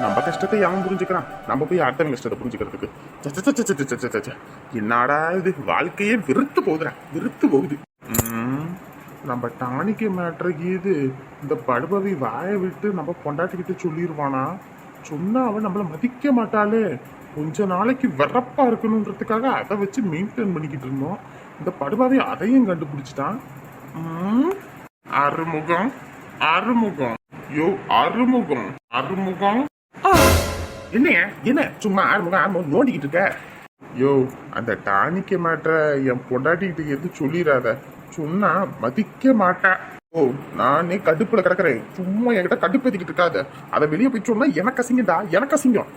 நம்ம கஷ்டத்தை அவன் புரிஞ்சுக்கிறான். நம்ம போய் அடுத்தவங்க கஷ்டத்தை புரிஞ்சுக்கிறதுக்கு. என்னடா இது? வாழ்க்கையே வெறுத்து போகுதுடா. வெறுத்து போகுது. ம், நம்ம டானிக்கு மேட்ருக்கு இது. இந்த படுபவி வாயை விட்டு நம்ம பொண்டாட்டிக்கிட்ட சொல்லிடுவானா சொன்னா அவன் நம்மளை மதிக்க மாட்டாளே. கொஞ்ச நாளைக்கு வரப்பா இருக்கணுன்றதுக்காக அதை வச்சு மெயின்டைன் பண்ணிக்கிட்டு இருந்தோம். இந்த படுபாவை அதையும் கண்டுபிடிச்சிட்டான். அறுமுகம் அறுமுகம். யோ அறுமுகம். அறுமுகம் என்னைய? என்ன? சும்மா அறுமுகம் அறுமுகம் நோண்டிக்கிட்டு இருக்க? யோ அந்த டானிக்க மாட்ட என் பொண்டாட்டிக்கிட்ட எது சொல்லிடாத சொன்னா மதிக்க மாட்டேன் ஓ நானே கடுப்புல கிடக்குறேன். சும்மா என்கிட்ட கடுப்பேத்திக்கிட்டு இருக்காத. அதை வெளியே போய் சொன்னா எனக்கு அசிங்கம்டா எனக்கு அசிங்கம்.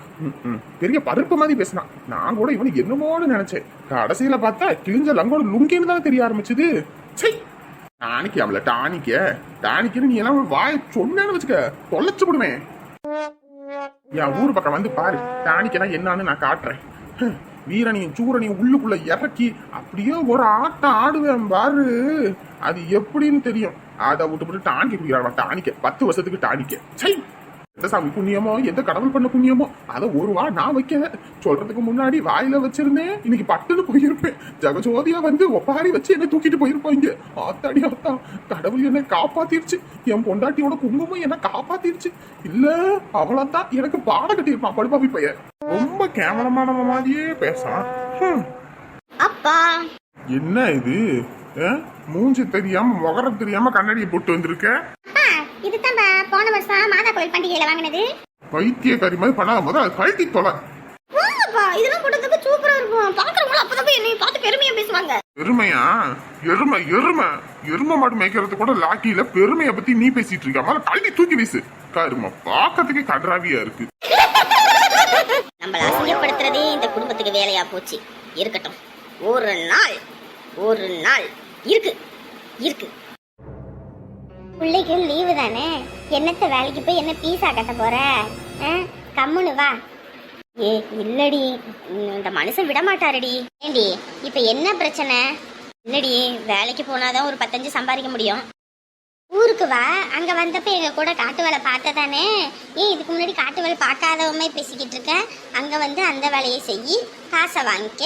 பெரிய பருப்பு மாதிரி பேசினான் நான் கூட இவனை என்னமோன்னு நினைச்சேன். கடைசியில பார்த்தா கிழிஞ்ச லங்கோட லுங்கின்னு தானே தெரிய ஆரம்பிச்சது. சை டானிக்கு அவள டானிக்க. டானிக்குன்னு நீ எல்லாம் வாய சொன்னேன்னு வச்சுக்க. தொலைச்சு விடுவேன். என் ஊர் பக்கம் வந்து பாரு. டானிக்கனா என்னன்னு நான் காட்டுறேன். ஹம், வீரனையும் சூரனையும் உள்ளுக்குள்ள இறக்கி அப்படியே ஒரு ஆட்டம் ஆடுவேன் பாரு. அது எப்படின்னு தெரியும். அதை விட்டு டானிக்க குடிக்கிறாங்க டானிக்க. பத்து வருஷத்துக்கு டானிக்க. சை! எந்த சாமி புண்ணியமோ எந்த கடவுள் பண்ண புண்ணியமோ அதை ஒரு வா நான் வைக்கல. சொல்றதுக்கு முன்னாடி வாயில வச்சிருந்தேன். இன்னைக்கு பட்டுன்னு போயிருப்பேன். ஜெகஜோதியா வந்து ஒப்பாரி வச்சு என்ன தூக்கிட்டு போயிருப்பாங்க. ஆத்தாடி ஆத்தா கடவுள் என்னை காப்பாத்திருச்சு. என் பொண்டாட்டியோட குங்குமம் என்ன காப்பாத்திருச்சு. இல்ல அவளத்தான் எனக்கு பாட கட்டியிருப்பான் படுபாவி பையன். ரொம்ப கேவலமான மாதிரியே பேசான். ஹம். அப்பா. என்ன இது? மூஞ்சி தெரியாம முகரம் தெரியாம கண்ணாடியை போட்டு வந்திருக்க? அப்பா இதுதான் போன வருஷம் மாதா கோயில் பண்டிகையில வாங்கினது. பைத்தியக்காரி மாதிரி பண்ணாத முதல்ல கழட்டி தொலை. வாங்கப்பா இதெல்லாம் போட்டதுக்கு சூப்பரா இருக்கும். பாக்குறவங்களும் அப்பதான் போய் என்னை பார்த்து பெருமையா பேசுவாங்க. எருமையா எருமை எருமை. எருமை மாடு மேய்க்கிறது கூட லாக்கியில பெருமையை பத்தி நீ பேசிட்டு இருக்க மேல கழட்டி தூக்கி வீசு. கருமை பார்க்கறதுக்கே கன்றாவியா இருக்கு. நம்மள அசிங்கப்படுத்துறதே இந்த குடும்பத்துக்கு வேலையா போச்சு. இருக்கட்டும். ஒரு நாள் ஒரு நாள். இருக்கு. இருக்கு. பிள்ளைக்கு லீவு தானே? என்னத்த வேலைக்கு போய் என்ன பீஸா கட்ட போற? ஆ? கம்முனு வா. ஏ இல்லடி. இந்த மனுஷன் விட மாட்டாரடி ஏண்டி இப்ப என்ன பிரச்சனை? இல்லடி வேலைக்கு போனாதான் ஒரு பத்தஞ்சு சம்பாதிக்க முடியும். ஊருக்கு வா. அங்க வந்தப்ப எங்க கூட காட்டு வேலை பார்த்ததானே ஏன் இதுக்கு முன்னாடி காட்டு வேலை பார்க்காதவமே பேசிக்கிட்டு இருக்க? அங்க வந்து அந்த வேலையை செய். காசை வாங்கிக்க.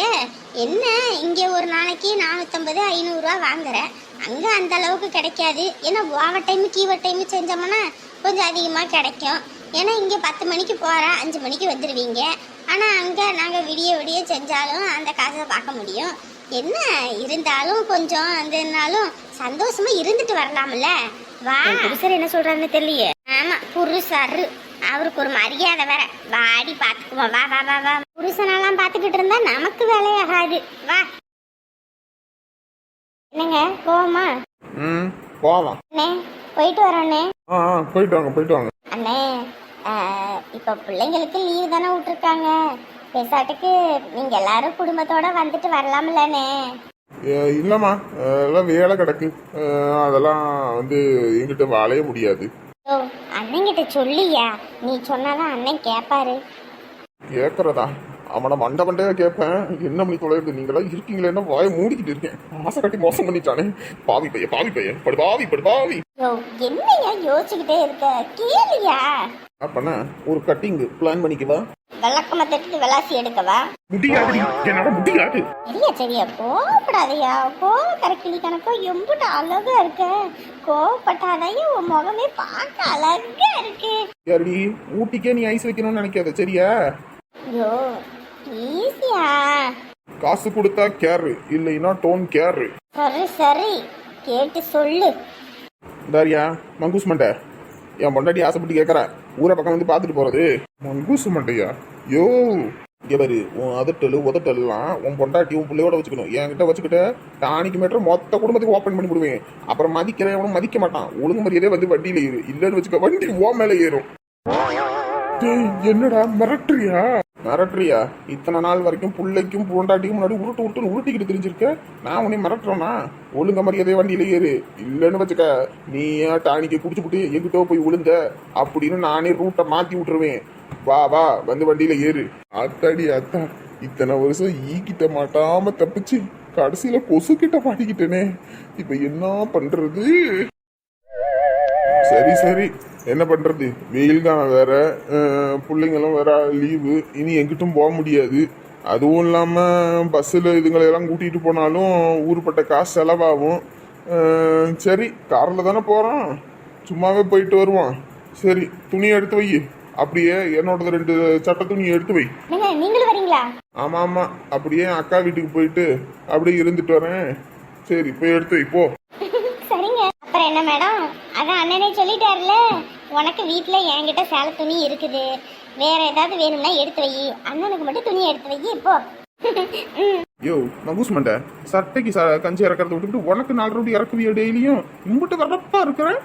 என்ன? இங்க ஒரு நாளைக்கு நானூற்றம்பது ஐநூறுரூவா வாங்குறேன் அங்க அந்த அளவுக்கு கிடைக்காது. ஏன்னா ஓவர் டைம் கீவர் டைம் செஞ்சோம்னா கொஞ்சம் அதிகமா கிடைக்கும். ஏன்னா இங்க பத்து மணிக்கு போற அஞ்சு மணிக்கு வந்துடுவீங்க ஆனா அங்க நாங்க விடிய விடிய செஞ்சாலும் அந்த காசை பார்க்க முடியும். என்ன இருந்தாலும் கொஞ்சம் அந்தனாலும் சந்தோஷமா இருந்துட்டு வரலாம்ல. வா. புருஷர் என்ன சொல்றாருன்னு தெரியலையே. ஆமா புருஷர். அவருக்கு ஒரு மரியாதை வேற. வாடி பாத்துக்குவோம் வா வா வா வா. புருஷனெல்லாம் பாத்துக்கிட்டு இருந்தா நமக்கு வேலையாகாது. வா. என்னங்க போமா ம் போலாம் அண்ணே போயிட்டு வரோண்ணே ஆ ஆ, போயிட்டு வாங்க போயிட்டு வாங்க. அண்ணே இப்ப பிள்ளைங்களுக்கு லீவு தானே விட்டுருக்காங்க. பெசாட்டுக்கு நீங்க எல்லாரும் குடும்பத்தோட வந்துட்டு வரலாம்லண்ணே ஏ, இல்லம்மா அதெல்லாம் வேலை கிடக்கு. அஹ், அதெல்லாம் வந்து எங்கிட்ட வாழைய முடியாது. ஓ அண்ணங்கிட்ட சொல்லியா? நீ சொன்னாதான் அண்ணன் கேட்பாரு கேக்குறதா? அவனை மண்டை மண்டையா கேட்பேன். என்ன மணி தொலைறது நீங்களா இருக்கீங்களேன்னா வாயை மூடிக்கிட்டு இருக்கேன். ஆசை கட்டி மோசம் பண்ணிட்டானே. பாவி பையன் பாவி பையன். படு பாவி படு பாவி. என்னையா யோசிச்சுக்கிட்டே இருக்க? கேளியா. அப்பனா ஒரு கட்டிங் பிளான் பண்ணிக்கவா விளக்கமா தட்டு விளாசி எடுக்கவா? முடியாது என்னால முடியாது. சரியா சரியா. கோவப்படாதயா. கோவக்கரை கிளி கணக்கோ எம்புட்டு அழகா இருக்க. கோவப்பட்டாதையா உன் முகமே பார்க்க அழகா இருக்கு. யாரடி? ஊட்டிக்கே நீ ஐஸ் வைக்கணும்னு நினைக்காத சரியா? யோ ஈஸியா காசு கொடுத்தா கேரு இல்லைன்னா டோன் கேரு சரி சரி. கேட்டு சொல்லு. தாரியா மங்கூஸ் மண்டை. என் பொண்டாட்டி ஆசைப்பட்டு கேட்கற ஊரை பக்கம் வந்து பார்த்துட்டு போறது. மங்கூஸ் மண்டையா? யோ. பாரு உன் அதட்டலு உதட்டலாம் உன் பொண்டாட்டி உன் பிள்ளையோட வச்சுக்கணும். என்கிட்ட வச்சுக்கிட்ட டானிக்கு மீட்டர் மொத்த குடும்பத்துக்கு ஓப்பன் பண்ணி விடுவேன். அப்புறம் மதிக்கிறவனும் மதிக்க மாட்டான். ஒழுங்கு மரியாதையே வந்து வண்டியில ஏறு. இல்லைன்னு வச்சுக்க வண்டி ஓ மேல ஏறும். என்னடா மிரட்டுறியா? மிரட்டுறியா? இத்தனை நாள் வரைக்கும் பிள்ளைக்கும் பொண்டாட்டிக்கும் முன்னாடி உருட்டு உருட்டுன்னு உருட்டிக்கிட்டு தெரிஞ்சிருக்க? நான் உன்னை மிரட்டுறேனா? ஒழுங்க மரியாதை வண்டியில ஏறு. இல்லைன்னு வச்சுக்க நீ ஏன் டானிக்கு குடிச்சு புட்டு எங்கிட்ட போய் விழுந்த அப்படின்னு நானே ரூட்டை மாத்தி விட்டுருவேன். வா வா வந்து வண்டியில ஏறு. அத்தாடி அத்தா இத்தனை வருஷம் ஈக்கிட்ட மாட்டாம தப்பிச்சு கடைசியில கொசு கிட்ட மாட்டிக்கிட்டேனே. இப்ப என்ன பண்றது? சரி சரி. என்ன பண்றது? வெயில் தான் வேற. பிள்ளைங்களும் வேற லீவு. இனி எங்கிட்டும் போக முடியாது. அதுவும் இல்லாம பஸ்ஸில் இதுங்களெல்லாம் கூட்டிட்டு போனாலும் ஊருப்பட்ட காசு செலவாகும். சரி காரில் தானே போறோம். சும்மாவே போயிட்டு வருவோம். சரி துணியை எடுத்து வை. அப்படியே என்னோடது ரெண்டு சட்டை துணியை எடுத்து வை. நீங்களும் வரீங்களா? ஆமா ஆமா. அப்படியே அக்கா வீட்டுக்கு போயிட்டு அப்படியே இருந்துட்டு வரேன். சரி போய் எடுத்து வை. போ. அப்புறம் என்ன மேடம்? அதான் அண்ணனே சொல்லிட்டாருல உனக்கு வீட்டில் என்கிட்ட சேலை துணி இருக்குது. வேற ஏதாவது வேணும்னா எடுத்து வை. அண்ணனுக்கு மட்டும் துணி எடுத்து வை. இப்போ ம் யோ மகூஸ் மண்ட. சட்டைக்கு கஞ்சி இறக்கறத விட்டுட்டு உனக்கு நாலு ரவுடி இறக்குவியோ டெய்லியும்? இங்கிட்ட வரப்பா இருக்கிறேன்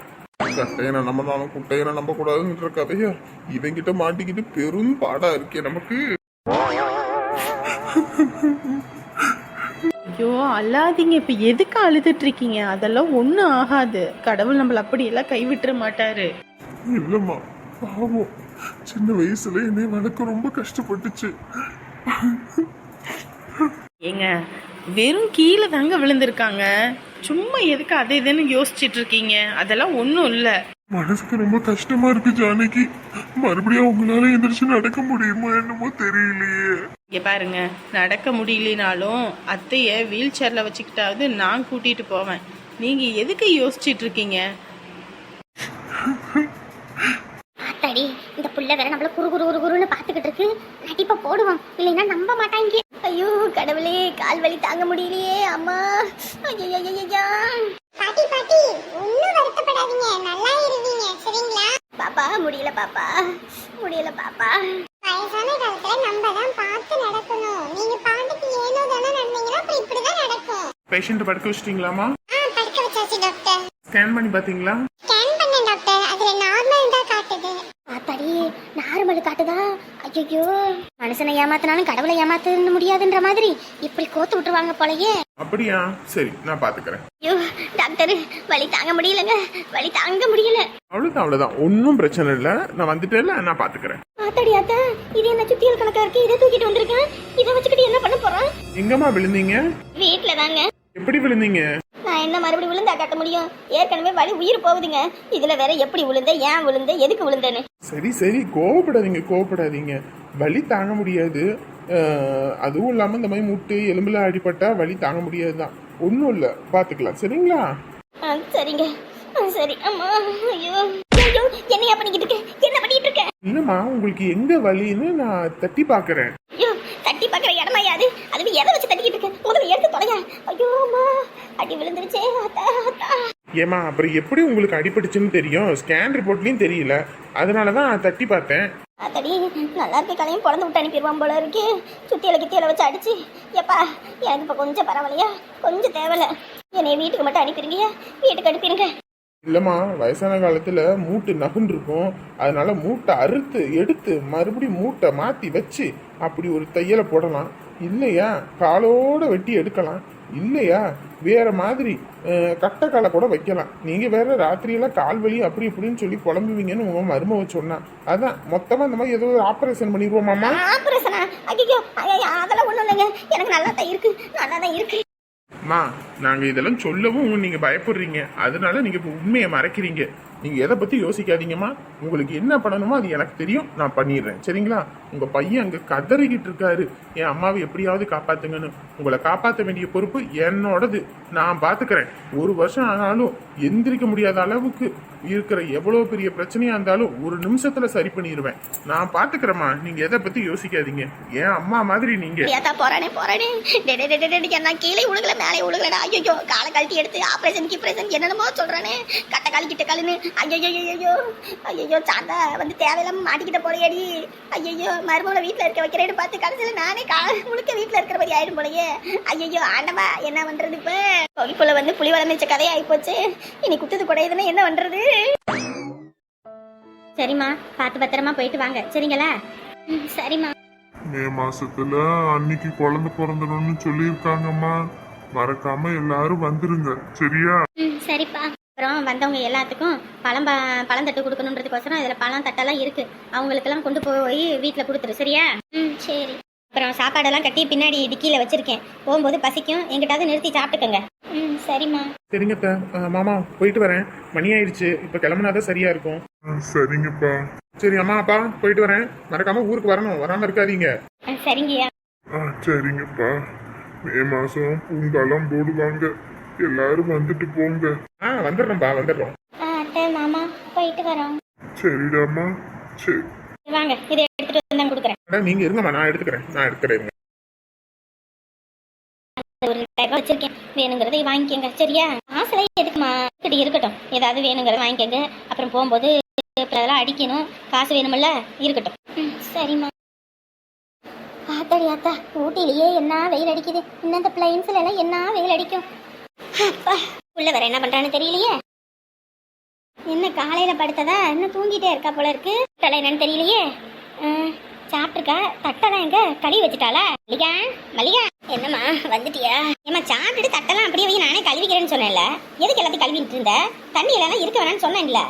சட்டையனை நம்பனாலும் குட்டையனை நம்ப கூடாதுன்ற கதையா? இவங்கிட்ட மாட்டிக்கிட்டு பெரும் பாடா இருக்கே நமக்கு. ஐயோ அல்லாதீங்க இப்ப எதுக்கு அழுதுட்டு இருக்கீங்க அதெல்லாம் ஒண்ணும் ஆகாது. கடவுள் நம்மள அப்படியெல்லாம் கைவிட்டுற மாட்டாரு. இல்லம்மா பாவம். சின்ன வயசுல என்னை வளர்க்க ரொம்ப கஷ்டப்பட்டுச்சு. ஏங்க வெறும் கீழே தாங்க விழுந்திருக்காங்க. சும்மா எதுக்கு அதை இதுன்னு யோசிச்சிட்டு இருக்கீங்க அதெல்லாம் ஒன்றும் இல்லை. மனசுக்கு ரொம்ப கஷ்டமா இருக்கு ஜானகி. மறுபடியும் அவங்களால எந்திரிச்சு நடக்க முடியுமா என்னமோ தெரியலையே. இங்க பாருங்க நடக்க முடியலனாலும் அத்தைய வீல் சேர்ல வச்சுக்கிட்டாவது நான் கூட்டிட்டு போவேன். நீங்க எதுக்கு யோசிச்சிட்டு இருக்கீங்க? ஆத்தாடி இந்த புள்ள வேற நம்மள குறு குறு குறு குருன்னு பாத்துக்கிட்டு இருக்கு. நடிப்ப போடுவோம். இல்லைன்னா நம்ப மாட்டாங்க ஐயோ கடவுளே கால் வலி தாங்க முடியலையே அம்மா. ஐயோ பாட்டி பாட்டி ஒன்னும் வருத்தப்படாதீங்க. நல்லா இருவீங்க சரிங்களா? பாப்பா முடியல பாப்பா. முடியல பாப்பா. வயசான காலத்துல நம்ம தான் பார்த்து நடக்கணும். நீங்க பாட்டுக்கு ஏனோ தானே நடந்தீங்கன்னா அப்புறம் இப்படிதான் நடக்கும். பேஷண்ட் படுக்க வச்சிட்டீங்களாமா ஆ படுக்க வச்சாச்சு டாக்டர் ஸ்கேன் பண்ணி பாத்தீங்களா ஸ்கேன் பண்ணேன் டாக்டர் அதுல நார்மல் தான் காட்டுது. ஆத்தாடி நார்மல் காட்டுதா? ஐயோ மனுஷனை ஏமாத்தினாலும் கடவுளை ஏமாத்த முடியாதுன்ற மாதிரி இப்படி கோத்து விட்டுருவாங்க போலயே. அப்படியா? சரி நான் பாத்துக்கிறேன். ஐயோ டாக்டர் வலி தாங்க முடியலங்க. வலி தாங்க முடியல. அவ்வளவுதான் அவ்வளவுதான். ஒன்றும் பிரச்சனை இல்லை. நான் வந்துட்டேன்ல நான் பாத்துக்கிறேன். ஆத்தாடி ஆத்தா இது என்ன சுத்தியல் கணக்கா இருக்கு? இதை தூக்கிட்டு வந்திருக்கேன். இதை வச்சுக்கிட்டு என்ன பண்ண போறான் எங்கம்மா விழுந்தீங்க? வீட்டுல தாங்க. எப்படி விழுந்தீங்க? நான் என்ன மறுபடியும் விழுந்தா காட்ட முடியும்? ஏற்கனவே வலி உயிர் போகுதுங்க. இதுல வேற எப்படி விழுந்த ஏன் விழுந்த எதுக்கு விழுந்தேன்னு? சரி சரி கோவப்படாதீங்க கோவப்படாதீங்க. வலி தாங்க முடியாது. அதுவும் இல்லாம இந்த மாதிரி முட்டு எலும்புல அடிபட்டா வலி தாங்க முடியாது தான் ஒன்றும் இல்லை. பார்த்துக்கலாம் சரிங்களா? சரிங்க. சரி. அம்மா ஐயோ. ஐயோ என்னையா பண்ணிக்கிட்டு இருக்க? என்ன பண்ணிட்டு இருக்க? இல்லைம்மா உங்களுக்கு எங்க வலின்னு நான் தட்டி பார்க்கறேன் ஐயோ தட்டி பார்க்குற இடமா யாது அதுவும் எதை வச்சு தட்டிக்கிட்டு இருக்க? முதல்ல எடுத்து தொலையா? ஐயோ அம்மா. அடி விழுந்துருச்சே ஏம்மா அப்புறம் எப்படி உங்களுக்கு அடிபட்டுச்சுன்னு தெரியும்? ஸ்கேன் ரிப்போர்ட்லயும் தெரியல. அதனால தான் நான் தட்டி பார்த்தேன். ஆத்தாடி நல்லா இருக்க கலையும் பிறந்து விட்டு அனுப்பிடுவான் போல இருக்கு. சுத்தியில கித்தியில வச்சு அடிச்சு. எப்பா எனக்கு இப்போ கொஞ்சம் பரவாயில்லையா? கொஞ்சம் தேவையில்ல என்னைய வீட்டுக்கு மட்டும் அனுப்பிடுங்க வீட்டுக்கு அனுப்பிடுங்க. இல்லைம்மா வயசான காலத்துல மூட்டு நகுன்னு இருக்கும் அதனால மூட்டை அறுத்து எடுத்து மறுபடியும் மூட்டை மாத்தி வச்சு அப்படி ஒரு தையலை போடலாம். இல்லையா? காலோட வெட்டி எடுக்கலாம். இல்லையா? வேற மாதிரி கட்டைக்காலை கூட வைக்கலாம். நீங்க வேற ராத்திரியெல்லாம் கால் வலி அப்படி இப்படின்னு சொல்லி புலம்புவீங்கன்னு உங்க மருமவ சொன்னா. அதான் மொத்தமா இந்த மாதிரி ஏதோ ஆபரேஷன் பண்ணிடுவோமாமா ஆபரேஷனா ஐயோ அதெல்லாம் ஒன்றும் இல்லைங்க. எனக்கு நல்லா தான் இருக்கு. நல்லா தான் இருக்கு. அம்மா நாங்க இதெல்லாம் சொல்லவும் நீங்க பயப்படுறீங்க. அதனால நீங்க இப்ப உண்மையை மறைக்கிறீங்க. நீங்க எதை பத்தி யோசிக்காதீங்கம்மா. உங்களுக்கு என்ன பண்ணணுமோ அது எனக்கு தெரியும் நான் பண்ணிடுறேன். சரிங்களா? உங்கள் பையன் அங்கே கதறிக்கிட்டு இருக்காரு. என் அம்மாவை எப்படியாவது காப்பாற்றுங்கன்னு உங்களை காப்பாற்ற வேண்டிய பொறுப்பு என்னோடது. நான் பார்த்துக்கிறேன் ஒரு வருஷம் ஆனாலும் எந்திரிக்க முடியாத அளவுக்கு இருக்கிற எவ்வளோ பெரிய பிரச்சனையாக இருந்தாலும் ஒரு நிமிஷத்தில் சரி பண்ணிடுவேன். நான் பார்த்துக்கிறேம்மா நீங்கள் எதை பற்றி யோசிக்காதீங்க. என் அம்மா மாதிரி நீங்கள் ஏத்தா போறானே போறானே. நான் கீழே உழுகல மேலே உழுகலடா ஐயோ காலை கழட்டி எடுத்து ஆப்ரேஷன் கிப்ரேஷன் என்னென்னமோ சொல்றானே. கட்டை கால் கிட்ட காலுன்னு. ஐயோ ஐயோ ஐயோ ஐயோ சாந்தா வந்து தேவையில்லாம மாட்டிக்கிட்ட போலையடி. ஐயோ மருமகளை வீட்டில் இருக்க வைக்கிறேன்னு பார்த்து கடைசியில நானே கா முழுக்க வீட்டில் இருக்கிற மாதிரி ஆயிடும் போலயே. ஐயோ ஆண்டவா என்ன பண்றது இப்போ? கோவிக்குள்ள வந்து புளி வளர்ந்துச்ச கதையாயி போச்சு. இனி குத்துது குடையுதுன்னா என்ன பண்றது? சரிம்மா பார்த்து பத்திரமா போயிட்டு வாங்க. சரிங்களா? சரிம்மா. மே மாசத்துல அன்னைக்கு குழந்தை பிறந்தணும்னு சொல்லியிருக்காங்கம்மா. மறக்காம எல்லாரும் வந்துருங்க. சரியா? அப்புறம் வந்தவங்க எல்லாத்துக்கும் பழம் ப- பழம் தட்டு கொடுக்கணுன்றதுக்கோசரம் இதில் பழம் தட்டெல்லாம் இருக்கு. அவங்களுக்கெல்லாம் கொண்டு போய் வீட்டில் கொடுத்துரு சரியா? ம் சரி. அப்புறம் சாப்பாடெல்லாம் கட்டி பின்னாடி டிக்கியில் வச்சிருக்கேன். போகும்போது பசிக்கும். எங்கிட்டாவது நிறுத்தி சாப்பிட்டுக்கோங்க. ம் சரிம்மா. சரிங்க அத்தை. ஆ, மாமா போயிட்டு வரேன். மணி ஆயிடுச்சு. இப்போ கிளம்புனாதான் சரியா இருக்கும். சரிங்கப்பா. சரி அம்மா அப்பா போயிட்டு வரேன். மறக்காம ஊருக்கு வரணும். வராம இருக்காதீங்க. ஆ, சரிங்கய்யா. ஆ சரிங்கப்பா. மே மாசம் பூங்காலம் போடுவாங்க. எல்லாரும் வந்துட்டு போங்க. ஆ வந்துடுறோம்ப்பா வந்துடுறோம் ஆ அத்தை மாமா போயிட்டு வரோம். சரிடாம்மா சரி. வாங்க இதை எடுத்துட்டு வந்து கொடுக்குறேன். நீங்க இருங்கம்மா நான் எடுத்துக்கிறேன். நான் எடுத்துக்கிறேன் இருங்க. ஒரு ரெண்டாயிரம் வச்சிருக்கேன் வேணுங்கிறதை வாங்கிக்கோங்க. சரியா? ஆசை எதுக்குமா? இப்படி இருக்கட்டும். ஏதாவது வேணுங்கிறத வாங்கிக்கோங்க. அப்புறம் போகும்போது அப்புறம் அதெல்லாம் அடிக்கணும். காசு வேணுமில்ல இருக்கட்டும். ம், சரிம்மா. ஆத்தாடி ஆத்தா ஊட்டிலேயே என்ன வெயில் அடிக்குது? இன்னும் இந்த பிளைன்ஸ்ல எல்லாம் என்ன வெயில் அடிக்கும்? உள்ள வேற என்ன பண்றான்னு தெரியலையே. என்ன காலையில படுத்ததா? இன்னும் தூங்கிட்டே இருக்கா போல இருக்கு. தலை என்னன்னு தெரியலையே. சாப்பிட்டுருக்கா? தட்டை தான் எங்க? கழுவி வச்சுட்டாளா? மல்லிகா மல்லிகா. என்னம்மா வந்துட்டியா? ஏம்மா சாப்பிட்டுட்டு தட்டெல்லாம் அப்படியே வை நானே கழுவிக்கிறேன்னு சொன்னேன்ல. எதுக்கு எல்லாத்தையும் கழுவிட்டு இருந்த? தண்ணி எல்லாம் இருக்க வேணாம்னு சொன்னேன்ல.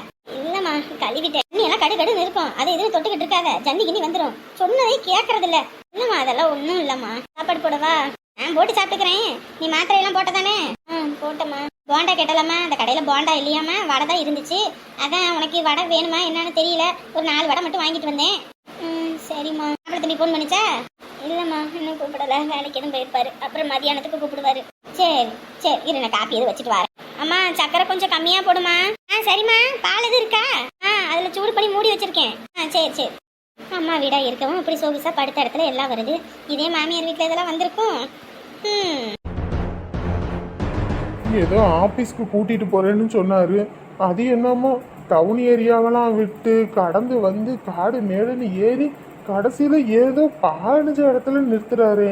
இல்லம்மா கழுவிட்டேன். தண்ணி எல்லாம் கடு கடுன்னு இருக்கும். அதை எதுவும் தொட்டுக்கிட்டு இருக்காத. ஜன்னி கிண்ணி வந்துடும் சொன்னதே கேட்கறது இல்ல இல்லம்மா அதெல்லாம் ஒன்றும் இல்லம்மா. சாப்பாடு போடவா? நான் போட்டு சாப்பிட்டுக்கிறேன். நீ மாத்திரை எல்லாம் போட்டதானே? ஆ போட்டம்மா. போண்டா கேட்டலாமா? அந்த கடையில போண்டா இல்லையாம்மா? வடை தான் இருந்துச்சு. அதான் உனக்கு வடை வேணுமா என்னன்னு தெரியல. ஒரு நாலு வடை மட்டும் வாங்கிட்டு வந்தேன். ம் சரிம்மா. அப்புறம் தம்பி ஃபோன் பண்ணிச்சா? இல்லைம்மா இன்னும் கூப்பிடல. வேலைக்கு எதுவும் போயிருப்பாரு. அப்புறம் மதியானத்துக்கு கூப்பிடுவாரு. சரி சரி இரு நான் காப்பி எதுவும் வச்சுட்டு வரேன். அம்மா சக்கரை கொஞ்சம் கம்மியா போடுமா? ஆ சரிம்மா. பால் எதுவும் இருக்கா? ஆ அதுல சூடு பண்ணி மூடி வச்சிருக்கேன். ஆ சரி சரி. அம்மா வீடா இருக்கவும் இப்படி சொகுசா படுத்த இடத்துல எல்லாம் வருது. இதே மாமியார் வீட்டில் இதெல்லாம் வந்திருக்கும். ஏதோ ஆபீஸ்க்கு கூட்டிட்டு போறேன்னு சொன்னாரு. அது என்னமோ டவுன் ஏரியாவெல்லாம் விட்டு கடந்து வந்து காடு மேடுன்னு ஏறி கடைசியில ஏதோ பதினஞ்சு இடத்துல நிறுத்துறாரு.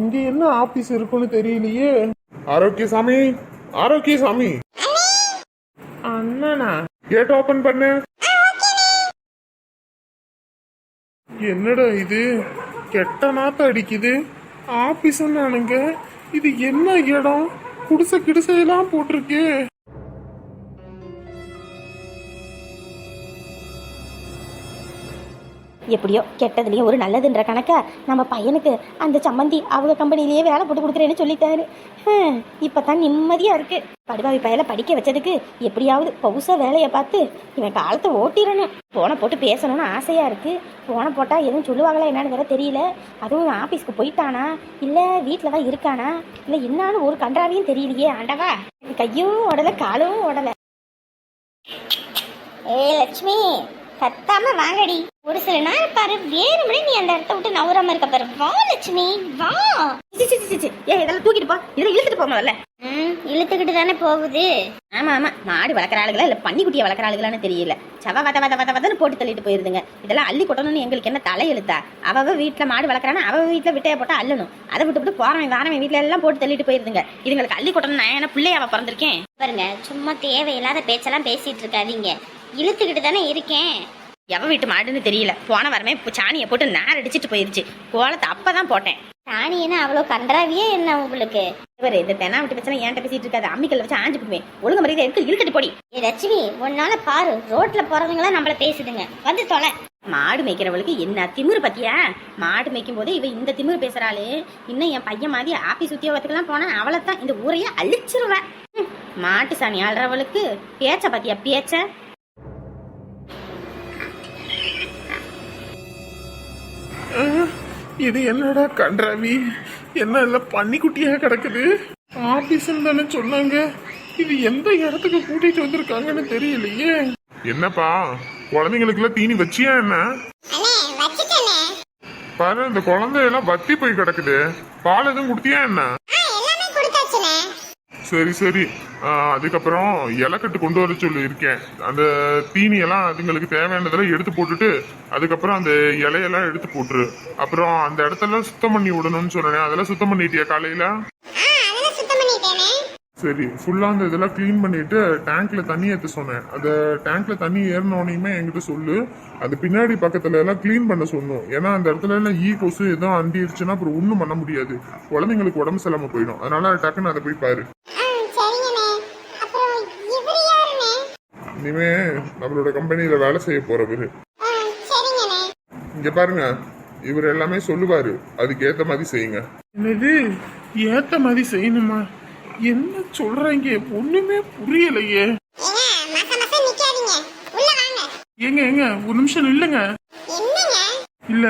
இங்க என்ன ஆபீஸ் இருக்குன்னு தெரியலையே. ஆரோக்கிய சாமி ஆரோக்கிய சாமி அண்ணனா? கேட் ஓபன் பண்ணு. என்னடா இது? கெட்ட நாத்த அடிக்குது. ஆபீஸ் நானுங்க இது என்ன இடம்? குடிசை கிடிசையெல்லாம் போட்டிருக்கு. எப்படியோ கெட்டதுலயும் ஒரு நல்லதுன்ற கணக்கை நம்ம பையனுக்கு அந்த சம்மந்தி அவங்க கம்பெனிலேயே வேலை போட்டு கொடுக்குறேன்னு சொல்லிட்டாரு. இப்போ தான் நிம்மதியாக இருக்குது படுபாவி பையல படிக்க வச்சதுக்கு எப்படியாவது பவுசா வேலையை பார்த்து இவன் காலத்தை ஓட்டிடணும். போனை போட்டு பேசணும்னு ஆசையாக இருக்குது போனை போட்டால் எதுவும் சொல்லுவாங்களா என்னன்னு வேற தெரியல. அதுவும் ஆஃபீஸ்க்கு போயிட்டானா? இல்லை வீட்டில் தான் இருக்கானா? இல்லை என்னான்னு ஒரு கன்றாவையும் தெரியலையே ஆண்டவா. கையும் உடலை காலும் உடலை ஏ லட்சுமி. கத்தாம வாங்கடி. ஒரு சில நாள் பாரு வேணும்னே நீ அந்த இடத்த விட்டு நவராம இருக்க பாரு. வா லட்சுமி வா. சி, சி, சி, சி. ஏய் இதெல்லாம் தூக்கிட்டு போ. இதை இழுத்துட்டு போக முதல்ல. ம் இழுத்துக்கிட்டு தானே போகுது. ஆமா ஆமா. மாடு வளர்க்குற ஆளுகளா இல்ல பன்னிக்குட்டியை வளர்க்குற ஆளுகளான்னு தெரியல. சவ வத வத வத வதன்னு போட்டு தள்ளிட்டு போயிருதுங்க. இதெல்லாம் அள்ளி கொட்டணும்னு எங்களுக்கு என்ன தலை எழுத்தா அவ வீட்டுல மாடு வளர்க்குறானா? அவ வீட்டுல விட்டைய போட்டா அள்ளணும். அதை விட்டு விட்டு போறவன் வாரவன் வீட்டுல எல்லாம் போட்டு தள்ளிட்டு போயிருதுங்க. இதுங்களுக்கு அள்ளி கொட்டணும் நான் என்ன பிள்ளையாவ பிறந்திருக்கேன்? பாருங்க சும்மா தேவையில்லாத பேச்செல்லாம் பேசிட்டு இருக்காதீங்க. இழுத்துக்கிட்டு தானே இருக்கேன். எவ வீட்டு மாடுன்னு தெரியல. போன வாரமே சாணியை போட்டு நார் அடிச்சிட்டு போயிருச்சு. கோலத்தை அப்பதான் போட்டேன். ராணி என்ன அவ்வளோ கன்றாவியே என்ன உங்களுக்கு? இவர் இந்த தென்னா விட்டு பிரச்சனை ஏன்ட்ட பேசிட்டு இருக்காது அம்மிக்கல்ல வச்சு ஆஞ்சு போடுவேன். ஒழுங்கு மரியாதை இருக்கு இழுத்துட்டு போடி. ஏ லட்சுமி உன்னால பாரு ரோட்ல போறவங்களாம் நம்மள பேசுதுங்க. வந்து தொலை. மாடு மேய்க்கிறவளுக்கு என்ன திமிரு பத்தியா? மாடு மேய்க்கும் போதே இவ இந்த திமிரு பேசுறாளு. இன்னும் என் பையன் மாதிரி ஆபீஸ் உத்தியோகத்துக்குலாம் போனா அவளை தான் இந்த ஊரையே அழிச்சிருவேன் மாட்டு சாணி ஆள்றவளுக்கு பேச்ச பத்தியா? பேச்ச? இது என்னடா கன்றாவி என்ன இல்ல பன்னிக்குட்டியா கிடக்குது? ஆபீஸ்ன்னு தானே சொன்னாங்க. இது எந்த இடத்துக்கு கூட்டிட்டு வந்திருக்காங்கன்னு தெரியலையே. என்னப்பா குழந்தைங்களுக்குலாம் தீனி வச்சியா என்ன? பாரு இந்த குழந்தையெல்லாம் வத்தி போய் கிடக்குது. பால் எதுவும் கொடுத்தியா என்ன? எல்லாமே சரி சரி. அதுக்கப்புறம் இலக்கட்டு கொண்டு வர சொல்லி இருக்கேன் அந்த தீனி எல்லாம் அதுங்களுக்கு தேவையானதெல்லாம் எடுத்து போட்டுட்டு அதுக்கப்புறம் அந்த இலையெல்லாம் எடுத்து போட்டுரு. அப்புறம் அந்த இடத்தெல்லாம் சுத்தம் பண்ணி விடணும்னு சொன்னேன் அதெல்லாம் சுத்தம் பண்ணிட்டியா காலையில ஆ அதெல்லாம் சுத்தம் பண்ணிட்டேனே சரி ஃபுல்லா அந்த இதெல்லாம் க்ளீன் பண்ணிட்டு டேங்க்ல தண்ணி ஏற்ற சொன்னேன். அந்த டேங்க்ல தண்ணி ஏறினோனையுமே என்கிட்ட சொல்லு. அது பின்னாடி பக்கத்துல எல்லாம் க்ளீன் பண்ண சொன்னோம். ஏன்னா அந்த இடத்துல எல்லாம் ஈ கொசு எதுவும் அண்டிருச்சுன்னா அப்புறம் ஒன்றும் பண்ண முடியாது. குழந்தைங்களுக்கு உடம்பு சரியில்லாம போயிடும். அதனால டக்குன்னு அதை போய் பாரு. இனிமே நம்மளோட கம்பெனியில வேலை செய்ய போறவரு. இங்க பாருங்க. இவர் எல்லாமே சொல்லுவாரு. அதுக்கு ஏத்த மாதிரி செய்யுங்க. என்னது? ஏத்த மாதிரி செய்யணுமா? என்ன சொல்றீங்க? ஒண்ணுமே புரியலையே. ஏங்க ஏங்க ஏங்க ஒரு நிமிஷம் இல்லைங்க இல்ல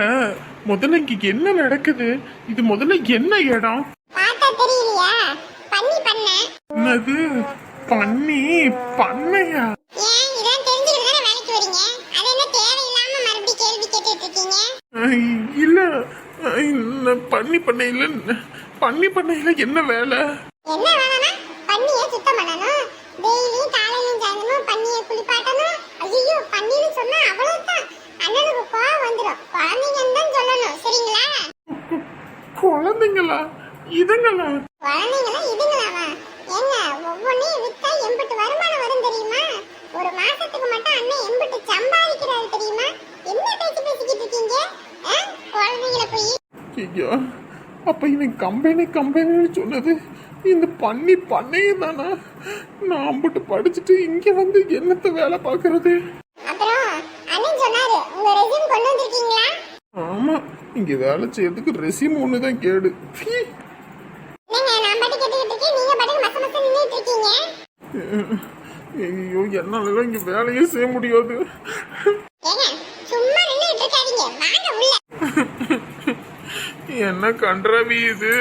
முதல்ல இங்க என்ன நடக்குது? இது முதல்ல என்ன இடம்? என்னது? பண்ணி பண்ணையா? இல்ல பண்ணி பண்ணையில பண்ணி பண்ணையில என்ன வேலை? என்ன வேணும்னா பண்ணியை சுத்தம் பண்ணணும். டெய்லி காலையிலும் சாயந்தரமும் பண்ணியை குளிப்பாட்டணும். ஐயோ பண்ணின்னு சொன்னா அவ்வளவுதான். அண்ணனுக்கு கோவம் வந்துடும் குழந்தைங்கன்னு தான் சொல்லணும். சரிங்களா? குழந்தைங்களா? இதுங்களா? குழந்தைங்களா இதுங்களாவா? ஏங்க ஒவ்வொன்றையும் வித்தா எம்பிட்டு வருமானம் வரும் தெரியுமா? ஒரு மாசத்துக்கு மட்டும் அண்ணன் எம்பிட்டு சம்பாதிக்கிறாரு தெரியுமா? என்ன பேச்சு பேசிக்கிட்டு இருக்கீங்க? குழந்தைங்கள போய் ஐயோ. அப்ப இவன் கம்பெனி கம்பெனின்னு சொன்னது. இந்த பண்ணி பண்ணையே தானா? நான் அம்பிட்டு படிச்சுட்டு இங்க வந்து என்னத்த வேலை பார்க்கறது? ஆமா இங்க வேலை செய்யறதுக்கு கேடு. மச மச நின்றுட்டு இருக்கீங்க? ஐயோ என்னால இங்க வேலையே செய்ய முடியாது ஏங்க சும்மா நின்றுட்டு இருக்காதீங்க வாங்க உள்ள என்ன கன்றவி இது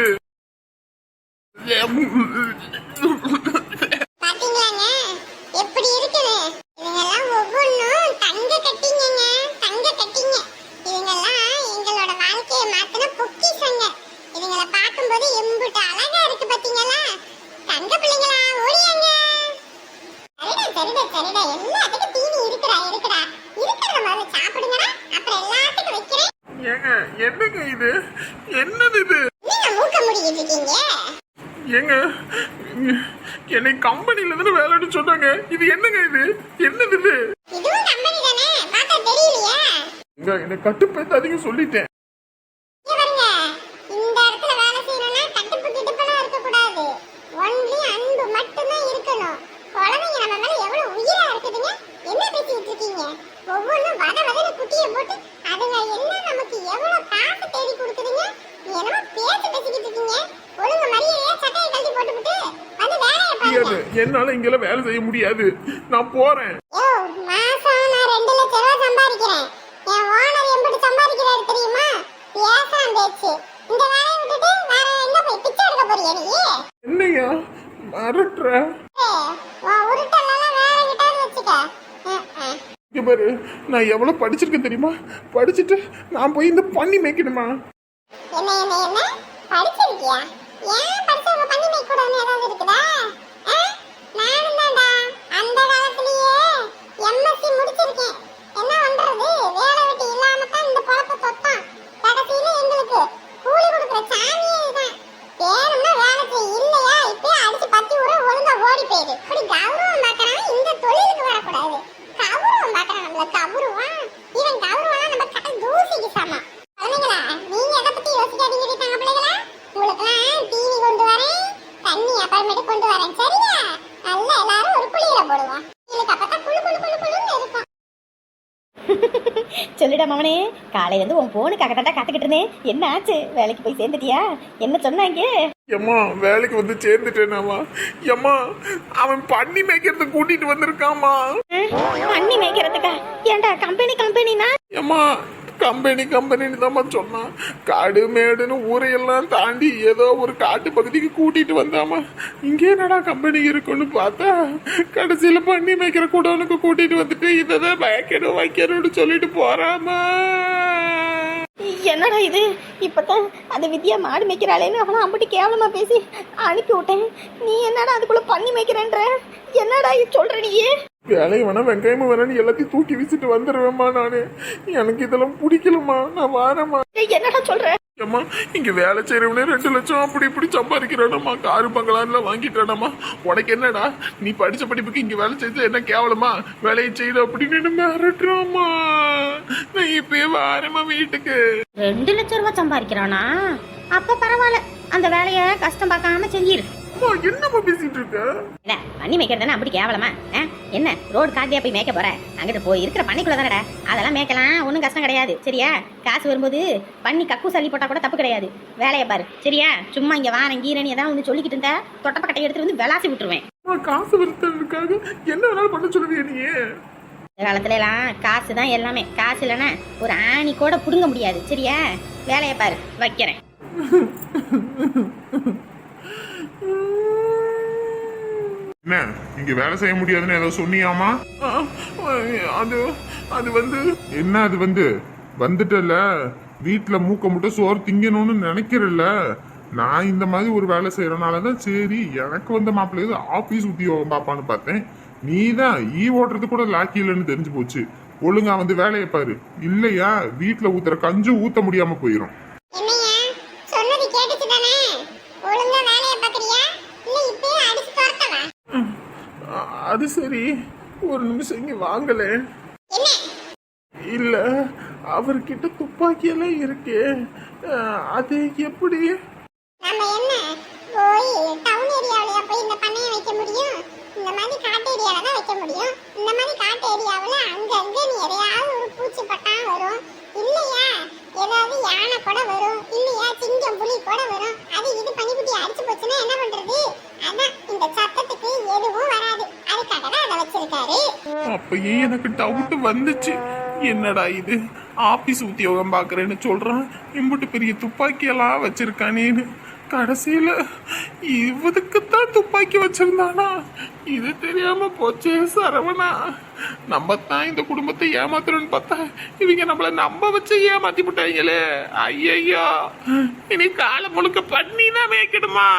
பாத்தீங்களாங்க எப்படி இருக்குது இதுங்கெல்லாம் ஒவ்வொன்றும் தங்க கட்டிங்கங்க தங்க கட்டிங்க இதுங்கெல்லாம் எங்களோட வாழ்க்கையை மாத்தின பொக்கிஷங்க இதுங்களை பார்க்கும்போது எம்புட்டு அழகா இருக்கு பாத்தீங்களா தங்க பிள்ளைங்களா ஓடியாங்க சரிடா சரிடா சரிடா எல்லாத்துக்கும் தீனி இருக்குடா இருக்குடா இருக்கிறத முதல்ல சாப்பிடுங்கடா அப்புறம் எல்லாத்துக்கும் வைக்கிறேன் ஏங்க என்னங்க இது என்னது இது நீங்க மூக்க முடிக்கிட்டு இருக்கீங்க ஏங்க என்னை கம்பெனில தானே வேலைன்னு சொன்னாங்க. இது என்னங்க இது? என்னது இது? என்னை கட்டுப்படுத்தாதீங்க சொல்லிட்டேன். இங்க பாருங்க. இந்த இடத்துல வேலை என்னால இங்கெல்லாம் வேலை செய்ய முடியாது. நான் போறேன். என்னையா? மிரட்டுற. ஏய், உன் உருட்டெல்லாம் வேற கிட்டாவது வச்சுக்க. ம், ம். இங்க பாரு நான் எவ்வளவு படிச்சிருக்கேன் தெரியுமா? படிச்சுட்டு நான் போய் இந்த பண்ணி மேய்க்கணுமா? என்ன என்ன என்ன? படிச்சிருக்கியா? ஏன் படிச்சவங்க பண்ணி மேய்க்க கூடாதுன்னு ஏதாவது இருக்குதா? ஆ? நானும் தான்டா. அந்த காலத்திலேயே எம்எஸ்சி முடிச்சிருக்கேன். என்ன பண்றது? வேலை வெட்டி இல்லாம தான் இந்த பொழப்ப தொட்டான். கடைசியில எங்களுக்கு கூலி கொடுக்குற சாமியே இதுதான். வேணும்னா வேலை செய் இல்லையா? இப்பயே அடிச்சு பத்தி விட ஒழுங்கா ஓடி போயிரு. இப்படி கௌரவம் பார்க்கறான் இந்த தொழிலுக்கு வரக்கூடாது. கௌரவம் பார்க்கறான் நம்மள கௌரவம். இவன் கௌரவம்னா நம்ம கடை தூசிக்கு சமம் குழந்தைங்களா நீங்க எதை பத்தி யோசிக்காதீங்க வீட்டாங்க பிள்ளைகளா உங்களுக்குலாம் தீனி கொண்டு வரேன் தண்ணி அப்புறமேட்டு கொண்டு வரேன் சரியா நல்லா எல்லாரும் ஒரு குளியல போடுவோம் இதுக்கு அப்பதான் குளு குளு குளு குளுன்னு இருக்கும் சொல்லுடா மவனே. காலையில இருந்து உன் போனுக்காக தான் காத்துக்கிட்டு இருந்தேன் என்ன ஆச்சு வேலைக்கு போய் சேர்ந்துட்டியா என்ன சொன்னாங்க எம்மா வேலைக்கு வந்து சேர்ந்துட்டேனாமா எம்மா அவன் பண்ணி மேய்க்கிறதுக்கு கூட்டிட்டு வந்திருக்காமா பண்ணி மேய்க்கிறதுக்கா ஏன்டா கம்பெனி கம்பெனினா எம்மா கம்பெனி கம்பெனின்னு தாம்மா சொன்னான் காடு மேடுன்னு ஊரையெல்லாம் தாண்டி ஏதோ ஒரு காட்டு பகுதிக்கு கூட்டிட்டு வந்தாமா. இங்கே என்னடா கம்பெனி இருக்குன்னு பார்த்தா கடைசியில் பண்ணி மேய்க்கிற கூடவனுக்கு கூட்டிட்டு வந்துட்டு இதை தான் வைக்கணும் வைக்கணும்னு சொல்லிட்டு போறாமா. என்னடா இது? இப்பதான் அந்த வித்யா மாடு மேய்க்கிறாளேன்னு அவனை அம்பட்டி கேவலமா பேசி அனுப்பி விட்டேன் நீ என்னடா அதுக்குள்ள பண்ணி மேய்க்கிறேன்ற? என்னடா இது சொல்ற நீயே? வேலையை வேணா வெங்காயமும் வேணான்னு எல்லாத்தையும் தூக்கி வீசிட்டு வந்துடுவேம்மா நானு. எனக்கு இதெல்லாம் பிடிக்கலம்மா. நான் வாரேம்மா. என்னடா சொல்ற? அம்மா இங்க வேலை செய்யறவனே ரெண்டு லட்சம் அப்படி இப்படி சம்பாதிக்கிறானம்மா. காரு பங்களான்லாம் வாங்கிட்டானம்மா உனக்கு என்னடா? நீ படிச்ச படிப்புக்கு இங்க வேலை செஞ்சா என்ன கேவலமா? வேலையை செய்யல அப்படின்னு மிரட்டுறாமா நான் இப்பயே வாரேம்மா வீட்டுக்கு. ரெண்டு லட்சம் ரூபாய் சம்பாதிக்கிறானா? அப்ப பரவாயில்ல. அந்த வேலையை கஷ்டம் பார்க்காம செஞ்சிரு. அம்மா, என்னம்மா பேசிட்டு இருக்க? என்ன பண்ணி மேய்க்கிறதுனா அப்படி கேவலமா? என்ன ரோடு காட்டியா போய் மேய்க்க போற? அங்கிட்டு போய் இருக்கிற பண்ணிக்குள்ள தானடா அதெல்லாம் மேய்க்கலாம் ஒன்றும் கஷ்டம் கிடையாது. சரியா? காசு வரும்போது பண்ணி கக்கு சளி போட்டா கூட தப்பு கிடையாது. வேலையை பாரு. சரியா? சும்மா இங்க வாரன் கீரன் ஏதாவது வந்து சொல்லிக்கிட்டு இருந்தா தொட்டப்பக்கட்டை எடுத்துட்டு வந்து விளாசி விட்டுருவேன். காசு வருத்ததுக்காக என்ன வேணாலும் பண்ண சொல்லுவியா நீ? இந்த காலத்துல எல்லாம் காசு தான் எல்லாமே. காசு இல்லைன்னா ஒரு ஆணி கூட புடுங்க முடியாது. சரியா? வேலையை பாரு. வைக்கிறேன். என்ன? இங்க வேலை செய்ய முடியாதுன்னு ஏதோ சொன்னியாமா? அது அது வந்து என்ன அது வந்து? வந்துட்டல வீட்டுல மூக்க முட்டை சோறு திங்கணும்னு நினைக்கிறல்ல. நான் இந்த மாதிரி ஒரு வேலை செய்யறனாலதான் சரி எனக்கு வந்த மாப்பிள்ளை ஆபீஸ் உத்தியோகம் பாப்பான்னு பார்த்தேன். நீ தான் ஈ ஓட்டுறது கூட லாக்கி இல்லைன்னு தெரிஞ்சு போச்சு. ஒழுங்கா வந்து வேலையை பாரு. இல்லையா வீட்டுல ஊத்துற கஞ்சு ஊத்த முடியாம போயிடும் என்னையா சொன்னது கேட்டுச்சு தானே ஒழுங்கா வேலையை பார்க்கறியா இல்ல இப்பயே அடிச்சு துரத்தவா ஆ, அது சரி. ஒரு நிமிஷம் இங்க வாங்கலே இல்ல அவர்கிட்ட துப்பாக்கி எல்லாம் இருக்கே அது எப்படி? நம்ம என்ன? போய் டவுன் ஏரியாவிலயா போய் இந்த பண்ணையை வைக்க முடியும்? இந்த மாதிரி காட்டு ஏரியால தான் வைக்க முடியும். இந்த மாதிரி காட்டு ஏரியாவுல நீ எதையாவது ஒரு பூச்சி பட்டா வரும். இல்லையா? ஏதாவது யானை கூட வரும். இல்லையா? சிங்கம் புலி கூட வரும். அது இது பனிக்குட்டி அடிச்சு போச்சுன்னா என்ன பண்றது? அதான் இந்த சத்தத்துக்கு எதுவும் வராது. வச்சிருக்காரு அப்பயே எனக்கு டவுட் வந்துச்சு. என்னடா இது? ஆபீஸ் உத்தியோகம் பாக்குறேன்னு சொல்றான். இம்புட்டு பெரிய துப்பாக்கி எல்லாம் வச்சிருக்கானேன்னு. கடைசியில இவதுக்குத்தான் துப்பாக்கி வச்சிருந்தானா? இது தெரியாம போச்சே சரவணா. நம்ம தான் இந்த குடும்பத்தை ஏமாத்துறோம்னு பார்த்தா இவங்க நம்மள நம்ப வச்சு ஏமாத்தி விட்டாங்களே. ஐயையோ. இனி காலம் முழுக்க பண்ணி தான் மேய்க்கணுமா?